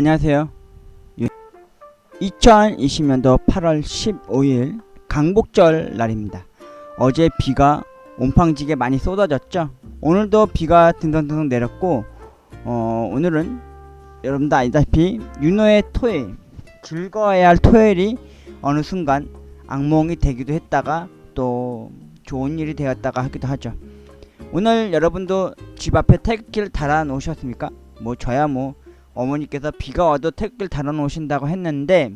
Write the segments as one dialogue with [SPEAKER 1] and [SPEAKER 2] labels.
[SPEAKER 1] 안녕하세요. 2020년도 8월 15일 강복절 날입니다. 어제 비가 온팡지게 많이 쏟아졌죠. 오늘도 비가 딩동딩동 내렸고 어, 오늘은 여러분도 알다시피 윤호의 토요일 즐거워야 할 토요일이 어느 순간 악몽이 되기도 했다가 또 좋은 일이 되었다가 하기도 하죠. 오늘 여러분도 집 앞에 태극기를 달아 놓으셨습니까? 뭐 저야 뭐 어머니께서 비가 와도 태극기를 달아 놓으신다고 했는데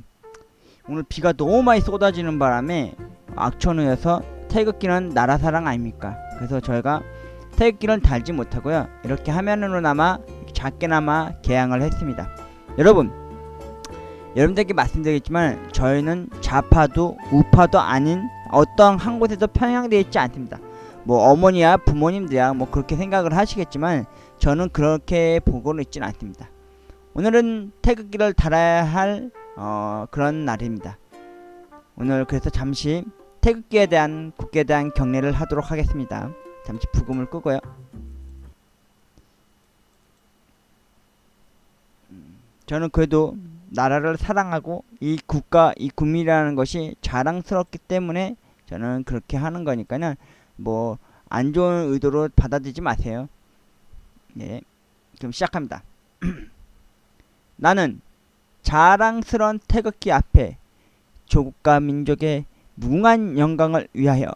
[SPEAKER 1] 오늘 비가 너무 많이 쏟아지는 바람에 악천후여서 태극기는 나라 사랑 아닙니까? 그래서 저희가 태극기를 달지 못하고요. 이렇게 화면으로나마 작게나마 개항을 했습니다. 여러분, 여러분들께 말씀드리겠지만 저희는 좌파도 우파도 아닌 어떤 한 곳에서 편향되어 있지 않습니다. 뭐 어머니야 부모님들이야 뭐 그렇게 생각을 하시겠지만 저는 그렇게 보고는 있지는 않습니다. 오늘은 태극기를 달아야 할 어, 그런 날입니다. 오늘 그래서 잠시 태극기에 대한 국기에 대한 경례를 하도록 하겠습니다. 잠시 부금을 끄고요. 음, 저는 그래도 나라를 사랑하고 이 국가 이 국민이라는 것이 자랑스럽기 때문에 저는 그렇게 하는 거니까는 뭐 안 좋은 의도로 받아들이지 마세요. 네, 그럼 시작합니다. 나는 자랑스러운 태극기 앞에 조국과 민족의 무궁한 영광을 위하여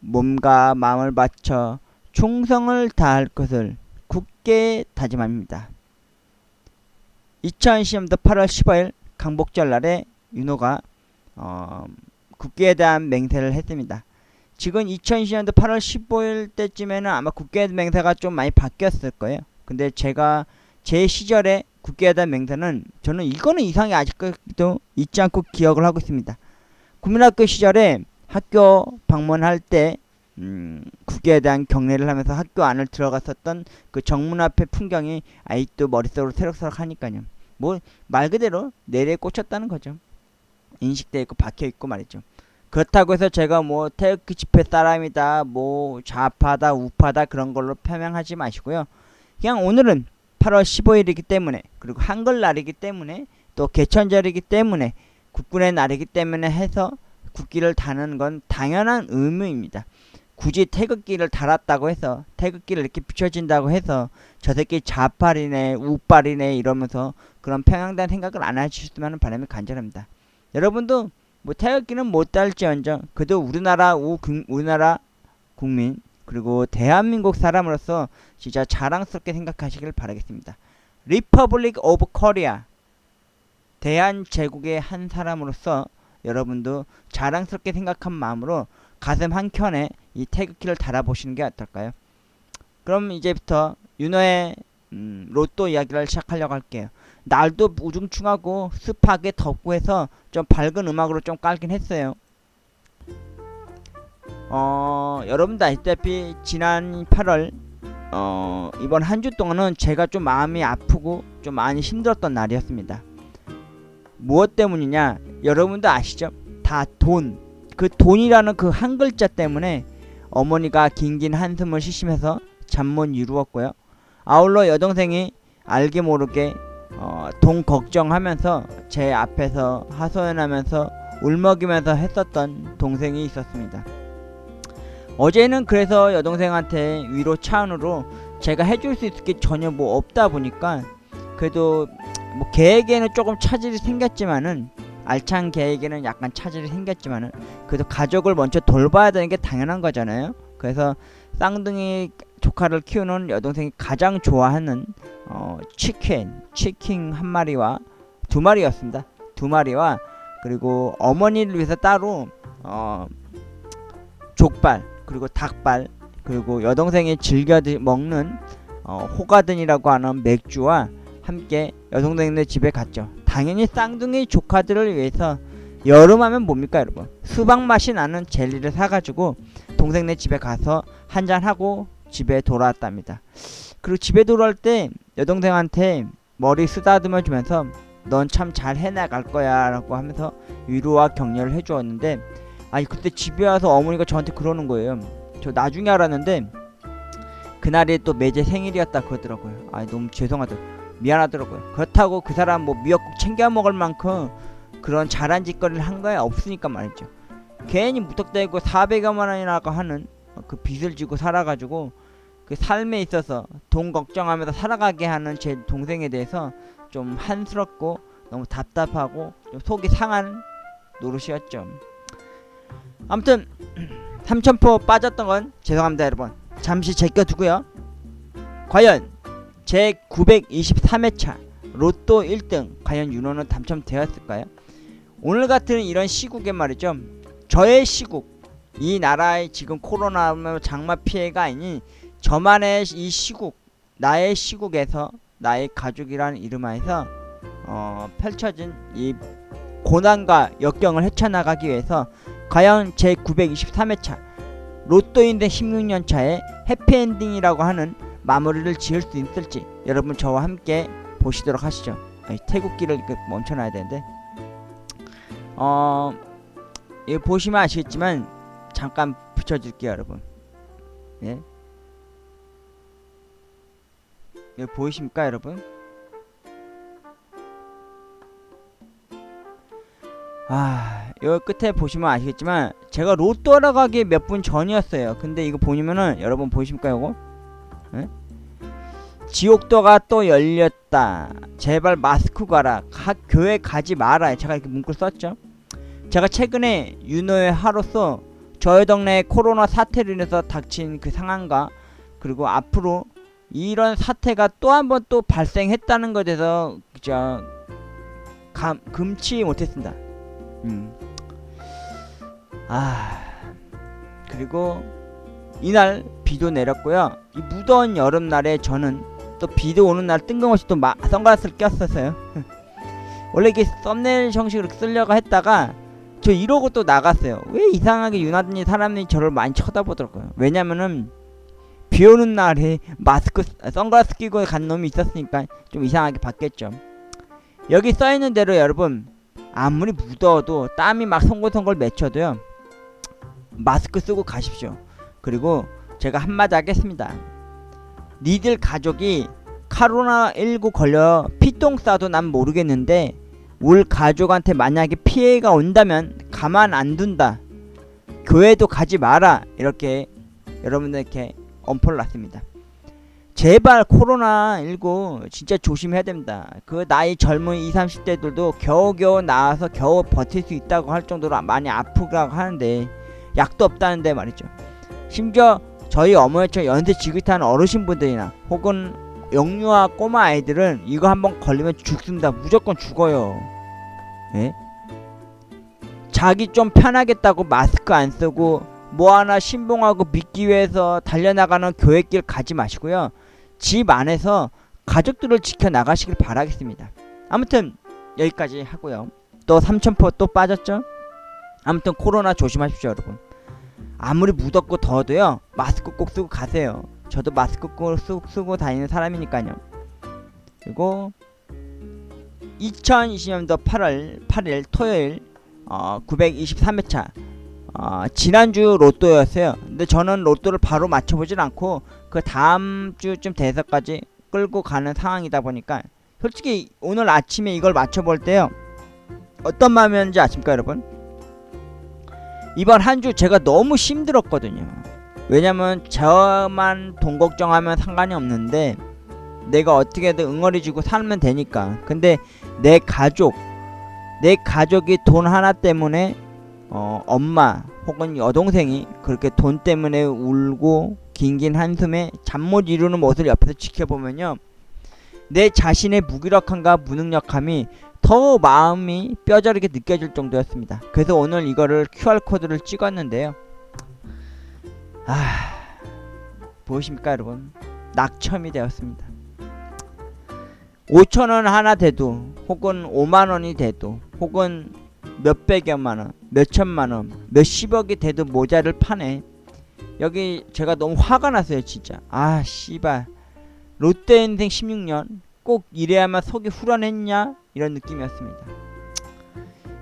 [SPEAKER 1] 몸과 마음을 바쳐 충성을 다할 것을 굳게 다짐합니다. 2020년도 8월 15일 강복절 날에 윤호가 어, 국기에 대한 맹세를 했습니다. 지금 2020년도 8월 15일 때쯤에는 아마 대한 맹세가 좀 많이 바뀌었을 거예요. 근데 제가 제 시절에 국기에 대한 맹세는 저는 이거는 이상이 아직도 잊지 않고 기억을 하고 있습니다. 국민학교 시절에 학교 방문할 때 음, 국기에 대한 경례를 하면서 학교 안을 들어갔었던 그 정문 앞의 풍경이 아직도 머릿속으로 새록새록 하니까요. 뭐 말 그대로 내리에 꽂혔다는 거죠. 인식돼 있고 박혀 있고 말이죠. 그렇다고 해서 제가 뭐 태극기 집회 사람이다, 뭐 좌파다, 우파다 그런 걸로 표명하지 마시고요. 그냥 오늘은 8월 15일이기 때문에 그리고 한글날이기 때문에 또 개천절이기 때문에 국군의 날이기 때문에 해서 국기를 다는 건 당연한 의무입니다. 굳이 태극기를 달았다고 해서 태극기를 이렇게 비춰진다고 해서 저 새끼 좌빨이네 우빨이네 이러면서 그런 평양된 생각을 안 하셨으면 바람이 간절합니다. 여러분도 뭐 태극기는 못 달지언정 그래도 우리나라 우 우리나라 국민 그리고 대한민국 사람으로서 진짜 자랑스럽게 생각하시길 바라겠습니다. 리퍼블릭 오브 코리아 대한제국의 한 사람으로서 여러분도 자랑스럽게 생각한 마음으로 가슴 한켠에 이 태극기를 달아보시는 게 어떨까요? 그럼 이제부터 윤호의 음, 로또 이야기를 시작하려고 할게요. 날도 우중충하고 습하게 덥고 해서 좀 밝은 음악으로 좀 깔긴 했어요. 어, 여러분도 아시다시피 지난 8월 어, 이번 한 주 동안은 제가 좀 마음이 아프고 좀 많이 힘들었던 날이었습니다. 무엇 때문이냐? 여러분도 아시죠? 다 돈. 그 돈이라는 그 한 글자 때문에 어머니가 긴긴 한숨을 쉬시면서 잠 못 이루었고요. 아울러 여동생이 알게 모르게 어, 돈 걱정하면서 제 앞에서 하소연하면서 울먹이면서 했었던 동생이 있었습니다. 어제는 그래서 여동생한테 위로 차원으로 제가 해줄 수 있을 게 전혀 뭐 없다 보니까 그래도 뭐 계획에는 조금 차질이 생겼지만은 알찬 계획에는 약간 차질이 생겼지만은 그래도 가족을 먼저 돌봐야 되는 게 당연한 거잖아요. 그래서 쌍둥이 조카를 키우는 여동생이 가장 좋아하는 어, 치킨, 치킨 한 마리와 두 마리였습니다. 두 마리와 그리고 어머니를 위해서 따로 어, 족발 그리고 닭발 그리고 여동생이 즐겨 드- 먹는 어, 호가든이라고 하는 맥주와 함께 여동생네 집에 갔죠. 당연히 쌍둥이 조카들을 위해서 여름하면 뭡니까 여러분? 수박 맛이 나는 젤리를 사가지고 동생네 집에 가서 한잔 하고 집에 돌아왔답니다. 그리고 집에 돌아올 때 여동생한테 머리 쓰다듬어 주면서 넌 참 잘 해나갈 거야 라고 하면서 위로와 격려를 해주었는데 아니 그때 집에 와서 어머니가 저한테 그러는 거예요. 저 나중에 알았는데 그날이 또 매제 생일이었다 그러더라고요. 아 너무 죄송하다. 미안하더라고요. 그렇다고 그 사람 뭐 미역국 챙겨 먹을 만큼 그런 잘한 짓거리를 한 거야 없으니까 말이죠. 괜히 무턱대고 400여만 원이라고 하는 그 빚을 지고 살아가지고 그 삶에 있어서 돈 걱정하면서 살아가게 하는 제 동생에 대해서 좀 한스럽고 너무 답답하고 좀 속이 상한 노릇이었죠. 아무튼 삼천포 빠졌던 건 죄송합니다 여러분. 잠시 제껴두고요. 과연 제 923회차 로또 1등 과연 윤호는 당첨되었을까요? 오늘 같은 이런 시국에 말이죠. 저의 시국 이 나라의 지금 코로나 장마 피해가 아닌 저만의 이 시국 나의 시국에서 나의 가족이라는 이름 하에서 어, 펼쳐진 이 고난과 역경을 헤쳐나가기 위해서 과연 제 923회차 로또 인생 16년 차에 해피엔딩이라고 하는 마무리를 지을 수 있을지 여러분 저와 함께 보시도록 하시죠. 태국기를 그 멈춰놔야 되는데 어 이거 보시면 아시겠지만 잠깐 붙여줄게요 여러분. 예. 이거 보이십니까 여러분? 아, 요 끝에 보시면 아시겠지만 제가 로또 하러 가기 몇 분 전이었어요. 근데 이거 보시면은 여러분 보이십니까? 예? 지옥도가 또 열렸다. 제발 마스크 가라. 각 교회 가지 마라. 제가 이렇게 문구를 썼죠. 제가 최근에 윤호의 하로서 저희 동네 코로나 사태로 인해서 닥친 그 상황과 그리고 앞으로 이런 사태가 또 한 번 또 발생했다는 것에 대해서 그저 감, 금치 못했습니다. 음. 아 그리고 이날 비도 내렸고요. 이 무더운 여름날에 저는 또 비도 오는 날 뜬금없이 또 마, 선글라스를 꼈었어요. 원래 이게 썸네일 형식으로 쓰려고 했다가 저 이러고 또 나갔어요. 왜 이상하게 유나든지 사람들이 저를 많이 쳐다보더라고요. 왜냐면은 비 오는 날에 마스크 선글라스 끼고 간 놈이 있었으니까 좀 이상하게 봤겠죠. 여기 써 있는 대로 여러분 아무리 무더워도 땀이 막 송골송골 맺혀도요. 마스크 쓰고 가십시오. 그리고 제가 한마디 하겠습니다. 니들 가족이 코로나19 걸려 피똥 싸도 난 모르겠는데 울 가족한테 만약에 피해가 온다면 가만 안 둔다. 교회도 가지 마라. 이렇게 여러분들께 엄포를 놨습니다. 제발 코로나19 진짜 조심해야 됩니다. 그 나이 젊은 20, 30대들도 겨우겨우 나와서 겨우 버틸 수 있다고 할 정도로 많이 아프고 하는데 약도 없다는데 말이죠. 심지어 저희 어머니처럼 연세 지긋한 어르신분들이나 혹은 영유아 꼬마 아이들은 이거 한번 걸리면 죽습니다. 무조건 죽어요. 예? 자기 좀 편하겠다고 마스크 안 쓰고 뭐 하나 신봉하고 믿기 위해서 달려나가는 교회길 가지 마시고요. 집 안에서 가족들을 지켜 나가시길 바라겠습니다. 아무튼 여기까지 하고요. 또 삼천포 또 빠졌죠? 아무튼 코로나 조심하십시오, 여러분. 아무리 무덥고 더워도요. 마스크 꼭 쓰고 가세요. 저도 마스크 꼭 쓰, 쓰고 다니는 사람이니까요. 그리고 2020년도 8월 8일 토요일 어, 923회차 어, 지난주 로또였어요. 근데 저는 로또를 바로 맞춰보질 않고 그 다음 주쯤 돼서까지 끌고 가는 상황이다 보니까 솔직히 오늘 아침에 이걸 맞춰볼 때요. 어떤 마음이었는지 아십니까 여러분? 이번 한 주 제가 너무 힘들었거든요. 왜냐면 저만 돈 걱정하면 상관이 없는데 내가 어떻게든 응어리 주고 살면 되니까. 근데 내 가족, 내 가족이 돈 하나 때문에 어, 엄마 혹은 여동생이 그렇게 돈 때문에 울고 긴긴 한숨에 잠 못 이루는 모습을 옆에서 지켜보면요. 내 자신의 무기력함과 무능력함이 더 마음이 뼈저리게 느껴질 정도였습니다. 그래서 오늘 이거를 QR코드를 찍었는데요. 아, 보이십니까 여러분? 낙첨이 되었습니다. 5천원 하나 돼도 혹은 5만원이 돼도 혹은 몇백여만원 몇천만원 몇십억이 돼도 모자를 파네 여기 제가 너무 화가 났어요 진짜. 아 씨발. 롯데 인생 16년 꼭 이래야만 속이 후련했냐? 이런 느낌이었습니다.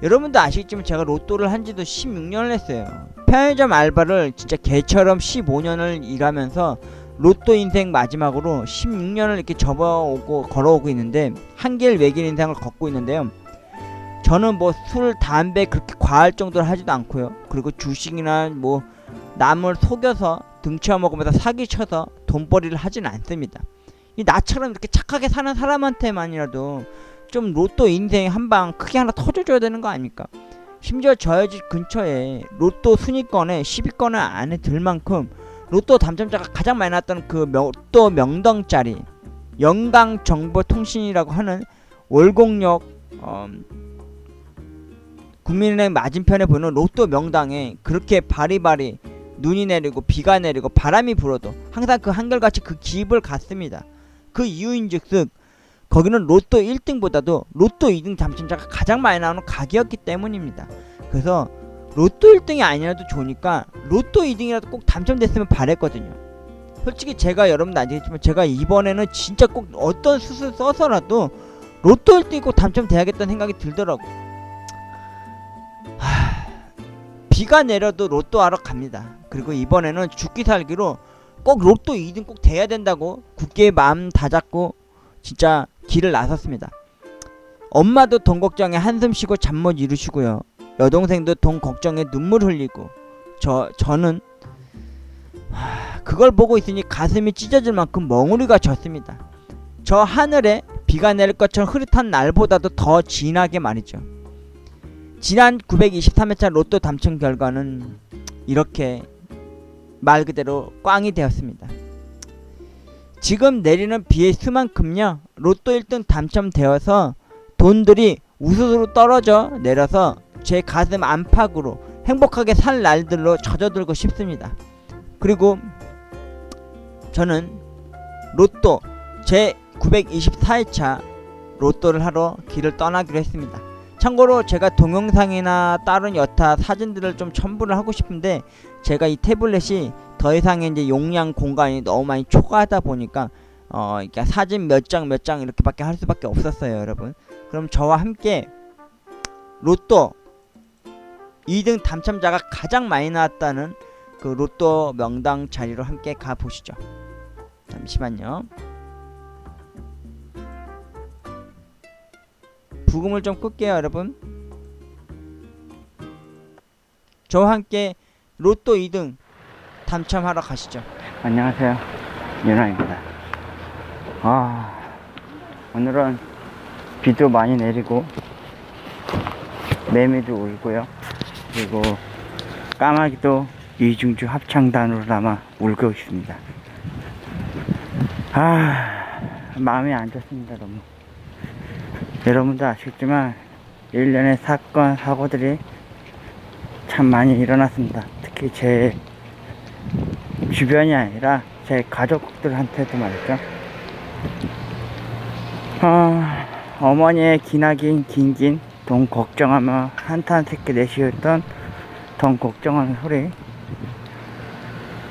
[SPEAKER 1] 여러분도 아시겠지만 제가 로또를 한지도 16년을 했어요. 편의점 알바를 진짜 개처럼 15년을 일하면서 로또 인생 마지막으로 16년을 이렇게 접어오고 걸어오고 있는데 한길 외길 인생을 걷고 있는데요. 저는 뭐 술, 담배 그렇게 과할 정도로 하지도 않고요. 그리고 주식이나 뭐 남을 속여서 등쳐 먹으면서 사기쳐서 돈벌이를 하진 않습니다. 이 나처럼 이렇게 착하게 사는 사람한테만이라도 좀 로또 인생 한 방 크게 하나 터져줘야 되는 거 아닙니까? 심지어 저희 집 근처에 로또 순위권에 10위권에 안에 들 만큼 로또 당첨자가 가장 많이 나왔던 그 명- 로또 명덩짜리 영광정보통신이라고 하는 월곡역 어, 국민은행 맞은편에 보이는 로또 명당에 그렇게 바리바리 눈이 내리고 비가 내리고 바람이 불어도 항상 그 한결같이 그 기입을 갔습니다. 그 이유인즉슨 거기는 로또 1등보다도 로또 2등 당첨자가 가장 많이 나오는 가게였기 때문입니다. 그래서 로또 1등이 아니라도 좋으니까 로또 2등이라도 꼭 당첨됐으면 바랬거든요. 솔직히 제가 여러분도 아시겠지만 제가 이번에는 진짜 꼭 어떤 수술 써서라도 로또 1등이 꼭 당첨돼야겠다는 생각이 들더라고. 하... 비가 내려도 로또 하러 갑니다. 그리고 이번에는 죽기 살기로 꼭 로또 2등 꼭 돼야 된다고 굳게 마음 다잡고 진짜 길을 나섰습니다. 엄마도 돈 걱정에 한숨 쉬고 잠 못 이루시고요. 여동생도 돈 걱정에 눈물 흘리고 저 저는 하, 그걸 보고 있으니 가슴이 찢어질 만큼 멍우리가 졌습니다. 저 하늘에 비가 내릴 것처럼 흐릿한 날보다도 더 진하게 말이죠. 지난 923회차 로또 당첨 결과는 이렇게 말 그대로 꽝이 되었습니다. 지금 내리는 비의 수만큼요 로또 1등 당첨되어서 돈들이 우수수로 떨어져 내려서 제 가슴 안팎으로 행복하게 살 날들로 젖어들고 싶습니다. 그리고 저는 로또 제 924회차 로또를 하러 길을 떠나기로 했습니다. 참고로 제가 동영상이나 다른 여타 사진들을 좀 첨부를 하고 싶은데 제가 이 태블릿이 더 이상의 이제 용량 공간이 너무 많이 초과하다 보니까 어 이렇게 사진 몇장 몇 장 이렇게밖에 할 수밖에 없었어요, 여러분. 그럼 저와 함께 로또 2등 당첨자가 가장 많이 나왔다는 그 로또 명당 자리로 함께 가 보시죠. 잠시만요. 부금을 좀 끌게요, 여러분. 저와 함께 로또 2등 당첨하러 가시죠.
[SPEAKER 2] 안녕하세요. 윤아입니다. 아, 오늘은 비도 많이 내리고, 매미도 울고요. 그리고 까마귀도 이중주 합창단으로 남아 울고 있습니다. 아, 마음이 안 좋습니다, 너무. 여러분도 아시겠지만, 일련의 사건, 사고들이 참 많이 일어났습니다. 특히 제 주변이 아니라 제 가족들한테도 말이죠. 어, 어머니의 기나긴 긴긴 돈 걱정하며 한탄 새끼 내쉬었던 돈 걱정하는 소리.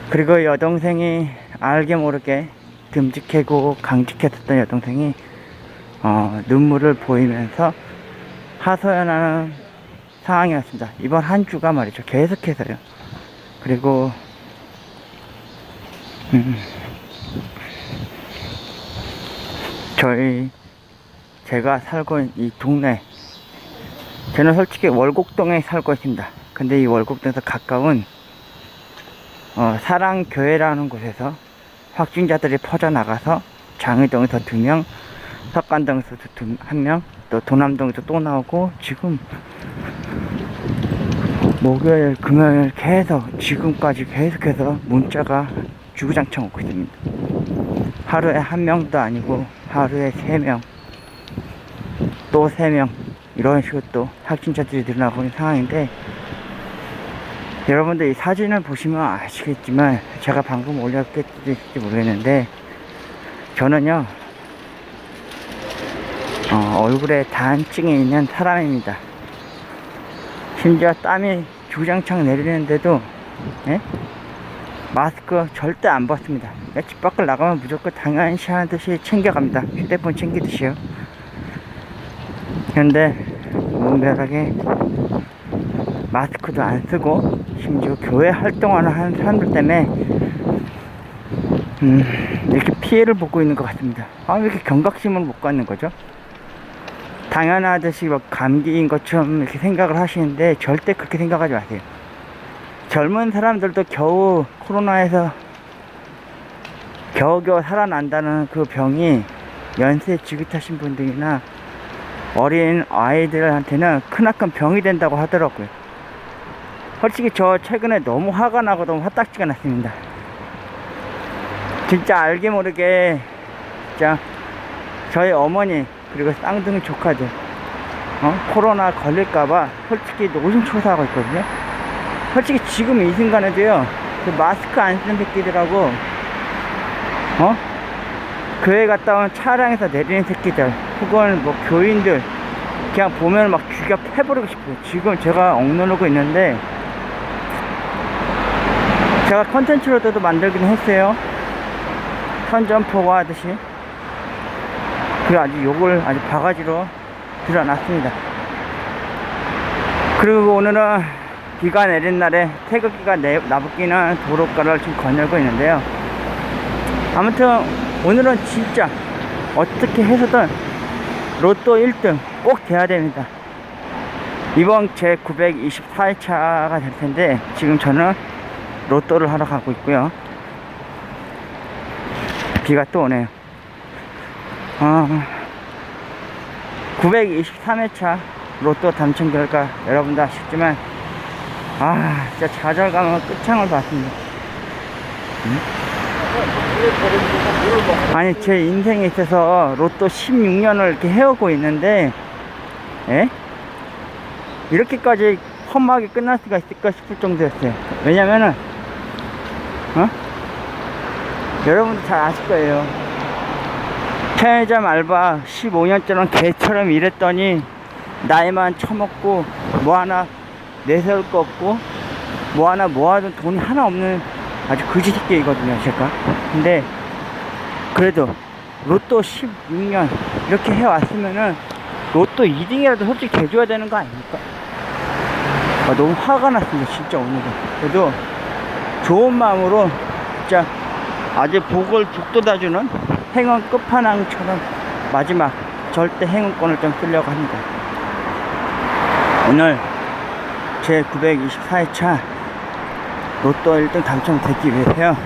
[SPEAKER 2] 그리고 여동생이 알게 모르게 듬직하고 강직했었던 여동생이 어, 눈물을 보이면서 하소연하는 상황이었습니다. 이번 한 주가 말이죠. 계속해서요. 그리고 음. 저희 제가 살고 있는 이 동네 저는 솔직히 월곡동에 살고 있습니다. 근데 이 월곡동에서 가까운 어, 사랑교회라는 곳에서 확진자들이 퍼져나가서 장의동에서 두 명, 석관동에서 두, 한 명, 또 도남동에서 또 나오고 지금 목요일, 금요일 계속 지금까지 계속해서 문자가 주구장창 오고 있습니다. 하루에 한 명도 아니고 하루에 세 명, 또 세 명 이런 식으로 또 확진자들이 늘어나고 있는 상황인데 여러분들 이 사진을 보시면 아시겠지만 제가 방금 올렸겠지 모르겠는데 저는요 어, 얼굴에 다한증이 있는 사람입니다. 심지어 땀이 주장창 내리는데도 예? 마스크 절대 안 벗습니다. 집 밖을 나가면 무조건 당연시 하는 듯이 챙겨갑니다. 휴대폰 챙기듯이요. 근데 무분별하게 마스크도 안 쓰고 심지어 교회 활동을 하는 사람들 때문에 음, 이렇게 피해를 보고 있는 것 같습니다. 아, 왜 이렇게 경각심을 못 갖는 거죠? 당연하듯이 뭐 감기인 것처럼 이렇게 생각을 하시는데 절대 그렇게 생각하지 마세요. 젊은 사람들도 겨우 코로나에서 겨우겨우 살아난다는 그 병이 연세 지긋하신 분들이나 어린 아이들한테는 크나큰 병이 된다고 하더라고요. 솔직히 저 최근에 너무 화가 나고 너무 화딱지가 났습니다. 진짜 알게 모르게 진짜 저희 어머니 그리고 쌍둥이 조카들 어? 코로나 걸릴까봐 솔직히 노심초사하고 있거든요. 솔직히 지금 이 순간에도요 그 마스크 안 쓰는 새끼들하고 어? 교회 갔다 온 차량에서 내리는 새끼들 혹은 뭐 교인들 그냥 보면 막 귀가 패버리고 싶어요. 지금 제가 억누르고 있는데 제가 컨텐츠로도 만들긴 했어요. 선전포고 하듯이. 그리고 아주 욕을 아주 바가지로 드러났습니다. 그리고 오늘은 비가 내린 날에 태극기가 내, 나부끼는 도로가를 지금 거닐고 있는데요. 아무튼 오늘은 진짜 어떻게 해서든 로또 1등 꼭 돼야 됩니다. 이번 제 924회차가 될 텐데 지금 저는 로또를 하러 가고 있고요. 비가 또 오네요. 아, 923회차 로또 당첨 결과 여러분도 아시겠지만 아 진짜 좌절감은 끝장을 봤습니다. 음? 아니 제 인생에 있어서 로또 16년을 이렇게 해오고 있는데 에? 이렇게까지 험하게 끝날 수가 있을까 싶을 정도였어요. 왜냐면은 어? 여러분도 잘 아실 거예요. 편의점 알바 15년처럼 개처럼 일했더니 나이만 처먹고 뭐 하나 내세울 거 없고 뭐 하나 모아둔 돈이 하나 없는 아주 그지 새끼이거든요 제가 근데 그래도 로또 16년 이렇게 해왔으면은 로또 2등이라도 솔직히 대줘야 되는 거 아닙니까? 아, 너무 화가 났습니다 진짜 오늘은 그래도 좋은 마음으로 진짜 아주 복을 북돋아주는 행운 끝판왕처럼 마지막 절대 행운권을 좀 쓰려고 합니다. 오늘 제 924회차 로또 1등 당첨되기 위해서요.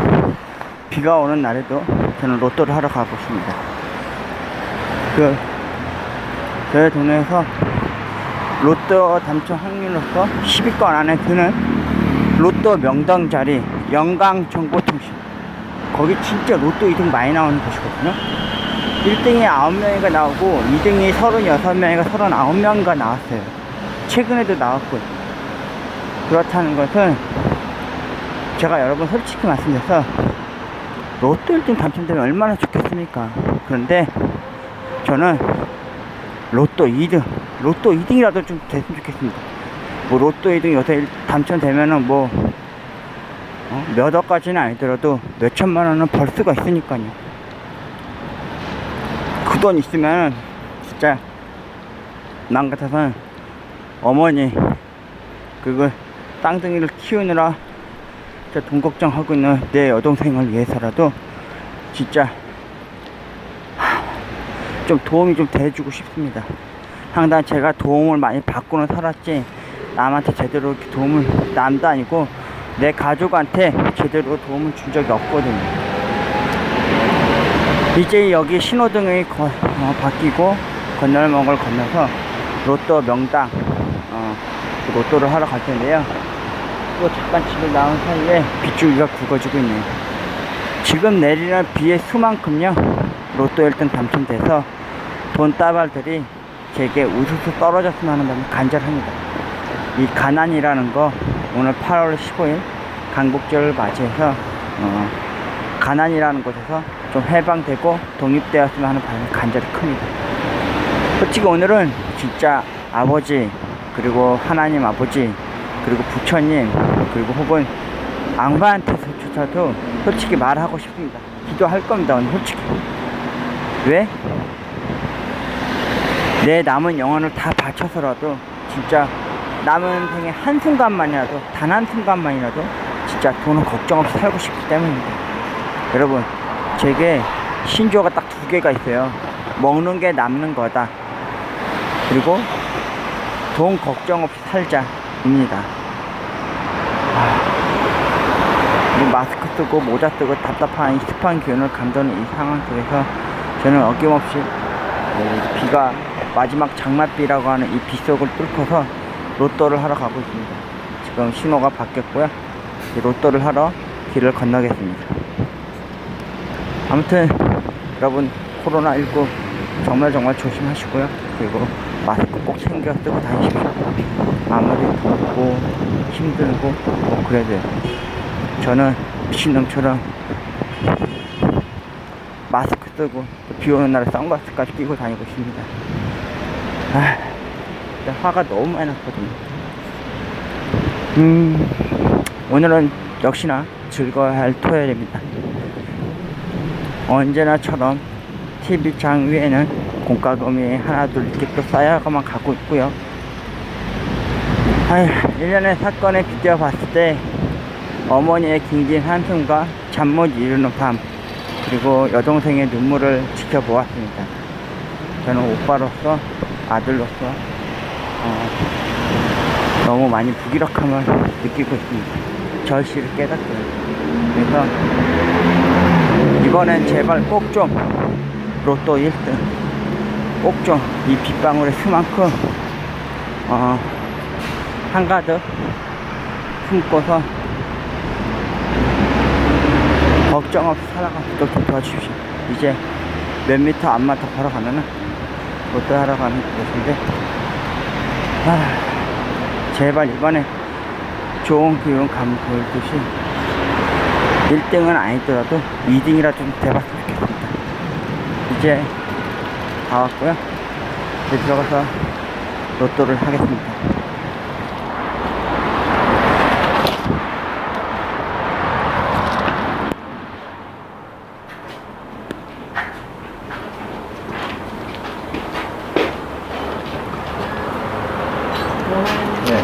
[SPEAKER 2] 비가 오는 날에도 저는 로또를 하러 가고 있습니다. 그 저희 동네에서 로또 당첨 확률로서 10위권 안에 드는 로또 명당 자리 영광정보통신 거기 진짜 로또 2등 많이 나오는 곳이거든요. 1등이 9명이가 나오고 2등이 36명이가 39명이가 나왔어요. 최근에도 나왔고요 그렇다는 것은 제가 여러분 솔직히 말씀드려서 로또 1등 당첨되면 얼마나 좋겠습니까? 그런데 저는 로또 2등 로또 2등이라도 좀 됐으면 좋겠습니다. 뭐 로또 2등 요새 당첨되면은 뭐 어? 몇 억까지는 아니더라도 몇 천만 원은 벌 수가 있으니까요 그 돈 있으면 진짜 남 같아서는 어머니 그걸 쌍둥이를 키우느라 진짜 돈 걱정하고 있는 내 여동생을 위해서라도 진짜 하, 좀 도움이 좀 돼주고 싶습니다. 항상 제가 도움을 많이 받고는 살았지 남한테 제대로 도움을 남도 아니고 내 가족한테 제대로 도움을 준 적이 없거든요. 이제 여기 신호등이 거- 어, 바뀌고 건널목을 건너서 로또 명당 어, 그 로또를 하러 갈 텐데요. 또 잠깐 집을 나온 사이에 빗줄기가 굵어지고 있네요. 지금 내리는 비의 수만큼요 로또 1등 당첨돼서 돈 따발들이 제게 우수수 떨어졌으면 하는 마음이 간절합니다. 이 가난이라는 거 오늘 8월 15일 강복절을 맞이해서 어, 가난이라는 곳에서 좀 해방되고 독립되었으면 하는 바람이 간절히 큽니다. 솔직히 오늘은 진짜 아버지 그리고 하나님 아버지 그리고 부처님 그리고 혹은 악마한테조차도 솔직히 말하고 싶습니다. 기도할 겁니다. 오늘 솔직히 왜? 내 남은 영혼을 다 바쳐서라도 진짜 남은 생의 한순간만이라도 단 한순간만이라도 진짜 돈은 걱정 없이 살고 싶기 때문입니다. 여러분 제게 신조어가 딱 두 개가 있어요. 먹는 게 남는 거다. 그리고 돈 걱정 없이 살자 입니다. 아, 이 마스크 쓰고 모자 쓰고 답답한 이 습한 기운을 감도는 이 상황 속에서 저는 어김없이 이 비가 마지막 장맛비라고 하는 이 빗속을 뚫고서 로또를 하러 가고 있습니다. 지금 신호가 바뀌었고요. 로또를 하러 길을 건너겠습니다. 아무튼 여러분 코로나19 정말 정말 조심하시고요. 그리고 마스크 꼭 챙겨 쓰고 다니십시오. 아무리 덥고 힘들고 뭐 그래도 저는 미친놈처럼 마스크 쓰고 비 오는 날에 선글라스까지 끼고 다니고 있습니다. 아, 화가 너무 많이 났거든요. 음, 오늘은 역시나 즐거워야 할 토요일입니다. 언제나처럼 TV장 위에는 공과금이 하나 둘 이렇게 또 쌓여가만 가고 있고요. 아휴, 1년의 사건에 비교해 봤을 때 어머니의 긴긴 한숨과 잠 못 이루는 밤 그리고 여동생의 눈물을 지켜보았습니다. 저는 오빠로서 아들로서 어, 너무 많이 무기력함을 느끼고 있습니다. 절실히 깨닫고요. 그래서 이번엔 제발 꼭 좀 로또 1등 꼭 좀 이 빗방울의 수만큼 어, 한가득 품고서 걱정 없이 좀 도와주십시오. 이제 몇 미터 안만 더 걸어가면은 로또 하러 가는 곳인데 아, 제발 이번에 좋은 기운 감 보여주시 1등은 아니더라도 2등이라 좀 돼봤으면 좋겠습니다. 이제 다 왔고요. 이제 들어가서 로또를 하겠습니다.
[SPEAKER 3] 네.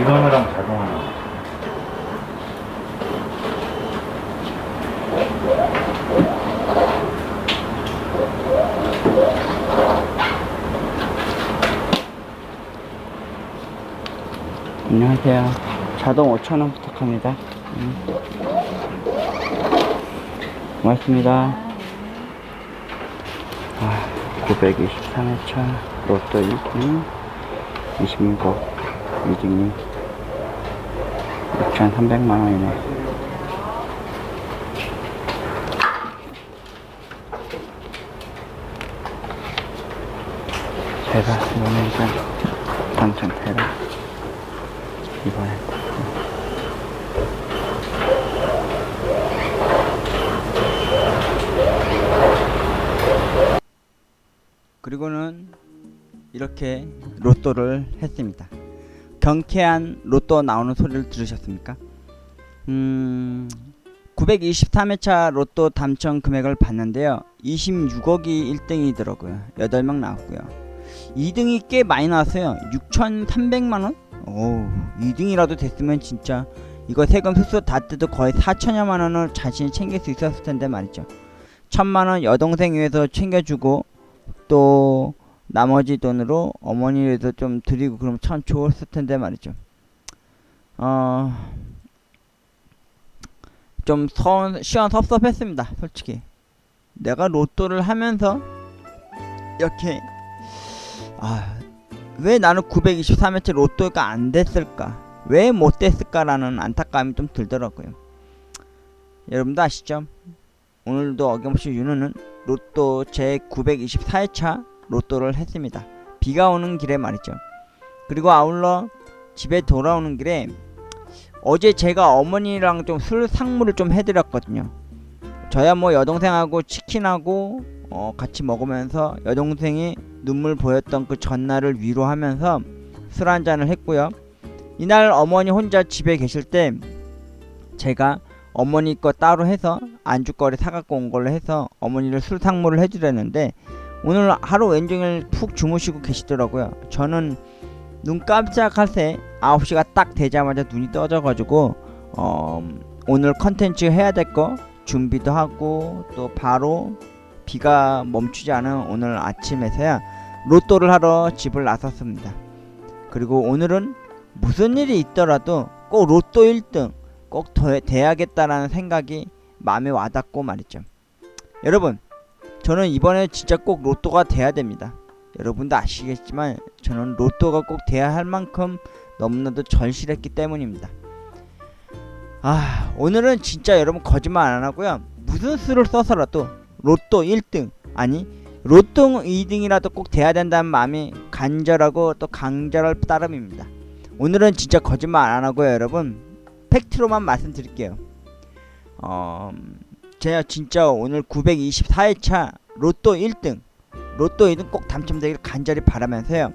[SPEAKER 3] 이거랑 자동화.
[SPEAKER 2] 안녕하세요. 자동 5,000원 부탁합니다. 음. 고맙습니다. 아, 923회차 로또 1등 26억 2등이 6,300만원이네. 제발 이번엔 좀 당첨되라. 이번엔.
[SPEAKER 1] 그리고는 이렇게 로또를 했습니다. 경쾌한 로또 나오는 소리를 들으셨습니까? 음, 923회차 로또 당첨 금액을 봤는데요. 26억이 1등이더라고요. 8명 나왔고요. 2등이 꽤 많이 나왔어요. 6,300만 원? 오, 2등이라도 됐으면 진짜 이거 세금 수수 다 뜯어 거의 4천여만 원을 자신이 챙길 수 있었을 텐데 말이죠. 천만 원 여동생 위해서 챙겨주고 또 나머지 돈으로 어머니에도 좀 드리고 그러면 참 좋았을 텐데 말이죠. 어, 좀 서, 시원 섭섭했습니다. 솔직히 내가 로또를 하면서 이렇게 아, 왜 나는 923회째 로또가 안 됐을까? 왜 못 됐을까라는 안타까움이 좀 들더라고요. 여러분도 아시죠? 오늘도 어김없이 윤우는 로또 제 924회차 로또를 했습니다. 비가 오는 길에 말이죠. 그리고 아울러 집에 돌아오는 길에 어제 제가 어머니랑 좀 술 상무를 좀 해드렸거든요. 저야 뭐 여동생하고 치킨하고 어 같이 먹으면서 여동생이 눈물 보였던 그 전날을 위로하면서 술 한 잔을 했고요. 이날 어머니 혼자 집에 계실 때 제가 어머니 거 따로 해서 안주거리 사갖고 온 걸로 해서 어머니를 술 상무를 해주려는데 오늘 하루 왼종일 푹 주무시고 계시더라고요. 저는 눈 깜짝할 새 9시가 딱 되자마자 눈이 떠져가지고 어, 오늘 컨텐츠 해야 될 거 준비도 하고 또 바로 비가 멈추지 않은 오늘 아침에서야 로또를 하러 집을 나섰습니다. 그리고 오늘은 무슨 일이 있더라도 꼭 로또 1등 꼭더 돼야겠다라는 생각이 마음에 와닿고 말이죠. 여러분, 저는 이번에 진짜 꼭 로또가 돼야 됩니다. 여러분도 아시겠지만 저는 로또가 꼭 돼야 할 만큼 너무나도 절실했기 때문입니다. 아, 오늘은 진짜 여러분 거짓말 안 하고요. 무슨 수를 써서라도 로또 1등 아니 로또 2등이라도 꼭 돼야 된다는 마음이 간절하고 또 강절할 따름입니다. 오늘은 진짜 거짓말 안 하고요, 여러분. 팩트로만 말씀드릴게요. 어, 제가 진짜 오늘 924회차 로또 1등, 로또 2등 꼭 당첨되기를 간절히 바라면서요.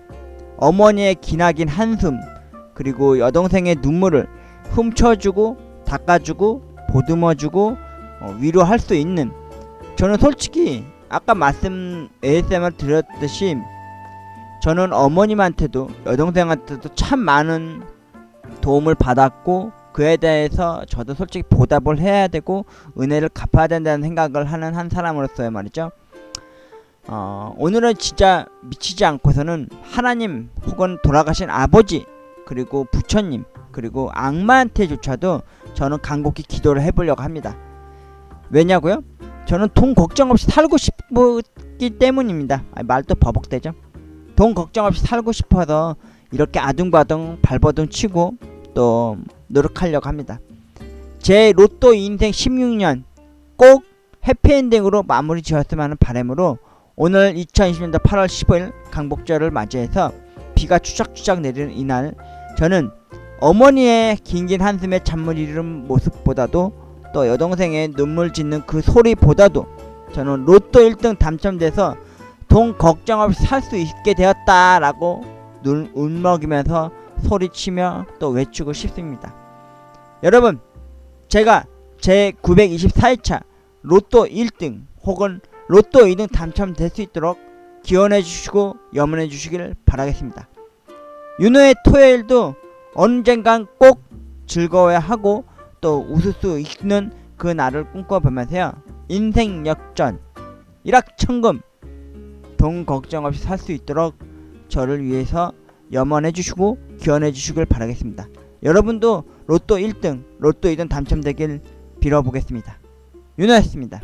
[SPEAKER 1] 어머니의 기나긴 한숨, 그리고 여동생의 눈물을 훔쳐주고, 닦아주고, 보듬어주고, 어, 위로할 수 있는 저는 솔직히 아까 말씀 ASMR 드렸듯이 저는 어머님한테도 여동생한테도 참 많은 도움을 받았고 그에 대해서 저도 솔직히 보답을 해야 되고 은혜를 갚아야 된다는 생각을 하는 한 사람으로서요 말이죠. 어, 오늘은 진짜 미치지 않고서는 하나님 혹은 돌아가신 아버지 그리고 부처님 그리고 악마한테조차도 저는 간곡히 기도를 해보려고 합니다. 왜냐고요? 저는 돈 걱정 없이 살고 싶기 때문입니다. 아, 말도 버벅대죠. 돈 걱정 없이 살고 싶어서 이렇게 아둥바둥 발버둥 치고 또 노력하려고 합니다. 제 로또 인생 16년 꼭 해피엔딩으로 마무리 지었으면 하는 바람으로 오늘 2020년도 8월 15일 강복절을 맞이해서 비가 추적추적 내리는 이날 저는 어머니의 긴긴 한숨에 잠을 이루는 모습보다도 또 여동생의 눈물 짓는 그 소리보다도 저는 로또 1등 당첨돼서 돈 걱정 없이 살 수 있게 되었다라고 눈 울먹이면서 소리치며 또 외치고 싶습니다. 여러분, 제가 제 924회차 로또 1등 혹은 로또 2등 당첨될 수 있도록 기원해 주시고 염원해 주시길 바라겠습니다. 윤호의 토요일도 언젠간 꼭 즐거워야 하고 또 웃을 수 있는 그 날을 꿈꿔보면서요. 인생 역전, 일확천금, 돈 걱정 없이 살 수 있도록 저를 위해서 염원해 주시고 기원해 주시길 바라겠습니다. 여러분도 로또 1등, 로또 2등 당첨되길 빌어보겠습니다. 윤호였습니다.